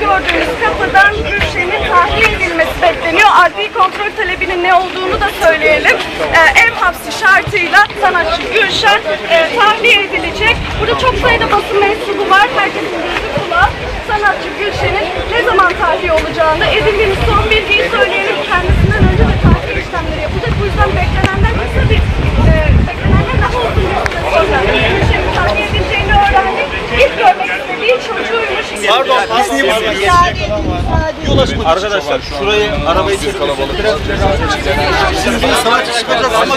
gördüğünüz kapıdan Gülşen'in tahliye edilmesi bekleniyor. Adli kontrol talebinin ne olduğunu da söyleyelim. Ee, ev hapsi şartıyla sanatçı Gülşen e, tahliye edilecek. Burada çok sayıda basın mensubu var. Herkesin gözü kulağı. Sanatçı Gülşen'in ne zaman tahliye olacağını edildiğimiz son bilgiyi söyleyelim. Kendisinden önce de tahliye işlemleri yapacak. Bu yüzden beklenenden kısa bir e, beklenenden daha uzun bir süre sonra Gülşen'in tahliye edileceğini öğrendik. İlk görmek istediği Pardon, Aslı Yol açmak Arkadaşlar şurayı arabayı çekin. Biraz Siz bir sanatçı çıkacak ama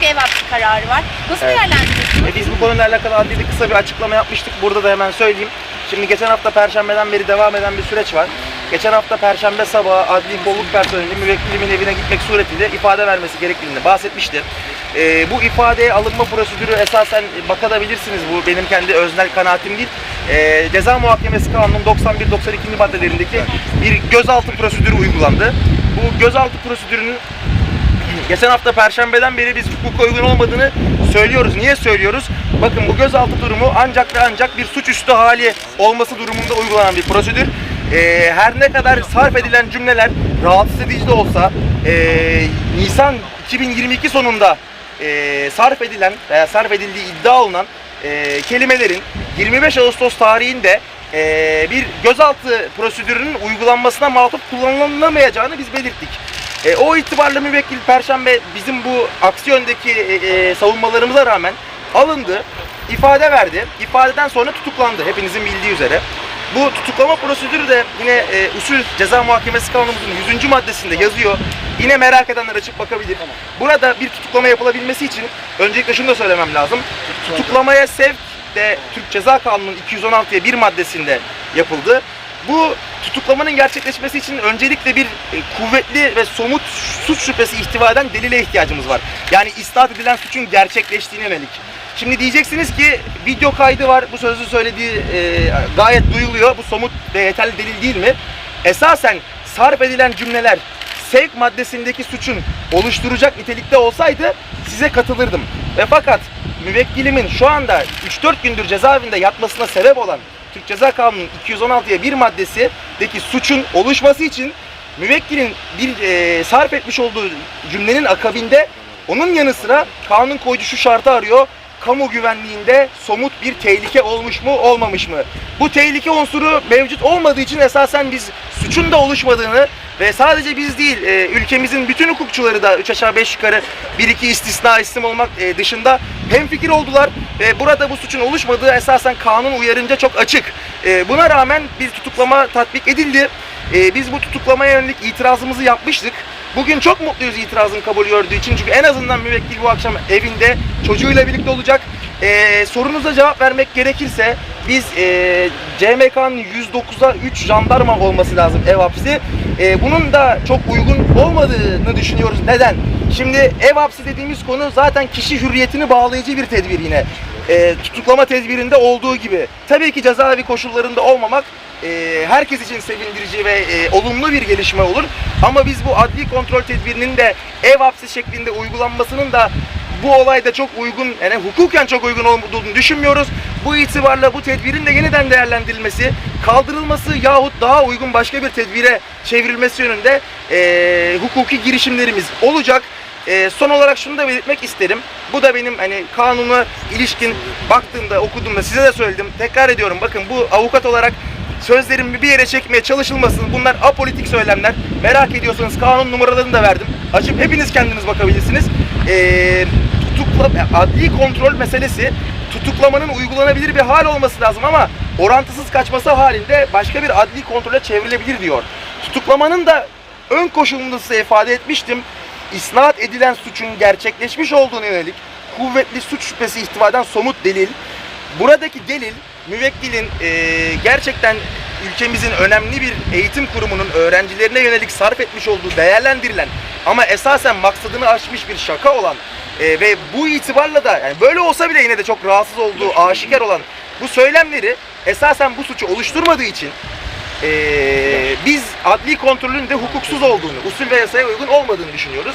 Bir ev hapsi kararı var. Nasıl değerlendiriyorsunuz? E, biz bu konuyla alakalı adli bir kısa bir açıklama yapmıştık. Burada da hemen söyleyeyim. Şimdi geçen hafta Perşembe'den beri devam eden bir süreç var. Geçen hafta Perşembe sabahı adli kolluk personeli müvekkilimin evine gitmek suretiyle ifade vermesi gerektiğini bahsetmişti. E, bu ifadeye alınma prosedürü esasen bakabilirsiniz. Bu benim kendi öznel kanaatim değil. E, Ceza Muhakemesi Kanunu'nun 91-92. maddelerindeki bir gözaltı prosedürü uygulandı. Bu gözaltı prosedürünün Geçen hafta Perşembeden beri biz hukuka uygun olmadığını söylüyoruz. Niye söylüyoruz? Bakın bu gözaltı durumu ancak ve ancak bir suçüstü hali olması durumunda uygulanan bir prosedür. Ee, her ne kadar sarf edilen cümleler rahatsız edici de olsa ee, Nisan 2022 sonunda ee, sarf edilen veya sarf edildiği iddia olunan ee, kelimelerin 25 Ağustos tarihinde ee, bir gözaltı prosedürünün uygulanmasına matuf kullanılamayacağını biz belirttik. E, o itibarla müvekkil Perşembe bizim bu aksi yöndeki e, e, savunmalarımıza rağmen alındı, ifade verdi. İfadeden sonra tutuklandı hepinizin bildiği üzere. Bu tutuklama prosedürü de yine e, usul ceza muhakemesi kanunumuzun 100. maddesinde yazıyor. Yine merak edenler açıp bakabilir. Burada bir tutuklama yapılabilmesi için öncelikle şunu da söylemem lazım. Tutuklamaya sevk de Türk Ceza Kanunu'nun 216'ya bir maddesinde yapıldı. Bu tutuklamanın gerçekleşmesi için öncelikle bir e, kuvvetli ve somut suç şüphesi ihtiva eden delile ihtiyacımız var. Yani isnat edilen suçun gerçekleştiğine yönelik. Şimdi diyeceksiniz ki video kaydı var. Bu sözü söylediği e, gayet duyuluyor. Bu somut ve yeterli delil değil mi? Esasen sarf edilen cümleler sevk maddesindeki suçun oluşturacak nitelikte olsaydı size katılırdım. Ve fakat müvekkilimin şu anda 3-4 gündür cezaevinde yatmasına sebep olan Türk Ceza Kanunu'nun 216'ya bir maddesindeki suçun oluşması için müvekkilin bir e, sarf etmiş olduğu cümlenin akabinde onun yanı sıra kanun koyucu şu şartı arıyor. Kamu güvenliğinde somut bir tehlike olmuş mu olmamış mı? Bu tehlike unsuru mevcut olmadığı için esasen biz suçun da oluşmadığını ve sadece biz değil e, ülkemizin bütün hukukçuları da 3 aşağı 5 yukarı bir iki istisna isim olmak e, dışında hemfikir oldular ve burada bu suçun oluşmadığı esasen kanun uyarınca çok açık. E, buna rağmen bir tutuklama tatbik edildi. E, biz bu tutuklamaya yönelik itirazımızı yapmıştık. Bugün çok mutluyuz itirazın kabul gördüğü için çünkü en azından müvekkil bu akşam evinde çocuğuyla birlikte olacak. E, sorunuza cevap vermek gerekirse biz e, CMK'nın 109'a 3 jandarma olması lazım ev hapsi. E, bunun da çok uygun olmadığını düşünüyoruz. Neden? Şimdi ev hapsi dediğimiz konu zaten kişi hürriyetini bağlayıcı bir tedbir yine. E, tutuklama tedbirinde olduğu gibi. Tabii ki cezaevi koşullarında olmamak e, herkes için sevindirici ve e, olumlu bir gelişme olur. Ama biz bu adli kontrol tedbirinin de ev hapsi şeklinde uygulanmasının da bu olayda çok uygun, yani hukuken çok uygun olduğunu düşünmüyoruz. Bu itibarla bu tedbirin de yeniden değerlendirilmesi, kaldırılması yahut daha uygun başka bir tedbire çevrilmesi yönünde e, hukuki girişimlerimiz olacak. E, son olarak şunu da belirtmek isterim. Bu da benim hani kanuna ilişkin baktığımda, okuduğumda size de söyledim. Tekrar ediyorum bakın bu avukat olarak sözlerimi bir yere çekmeye çalışılmasın. Bunlar apolitik söylemler. Merak ediyorsanız kanun numaralarını da verdim. Açıp hepiniz kendiniz bakabilirsiniz. Ee, tutukla, adli kontrol meselesi tutuklamanın uygulanabilir bir hal olması lazım ama orantısız kaçması halinde başka bir adli kontrole çevrilebilir diyor. Tutuklamanın da ön koşulunu size ifade etmiştim. İsnat edilen suçun gerçekleşmiş olduğunu yönelik kuvvetli suç şüphesi ihtivaden somut delil. Buradaki delil müvekkilin eee, gerçekten ülkemizin önemli bir eğitim kurumunun öğrencilerine yönelik sarf etmiş olduğu değerlendirilen ama esasen maksadını aşmış bir şaka olan eee, ve bu itibarla da yani böyle olsa bile yine de çok rahatsız olduğu aşikar olan bu söylemleri esasen bu suçu oluşturmadığı için eee, biz adli kontrolün de hukuksuz olduğunu, usul ve yasaya uygun olmadığını düşünüyoruz.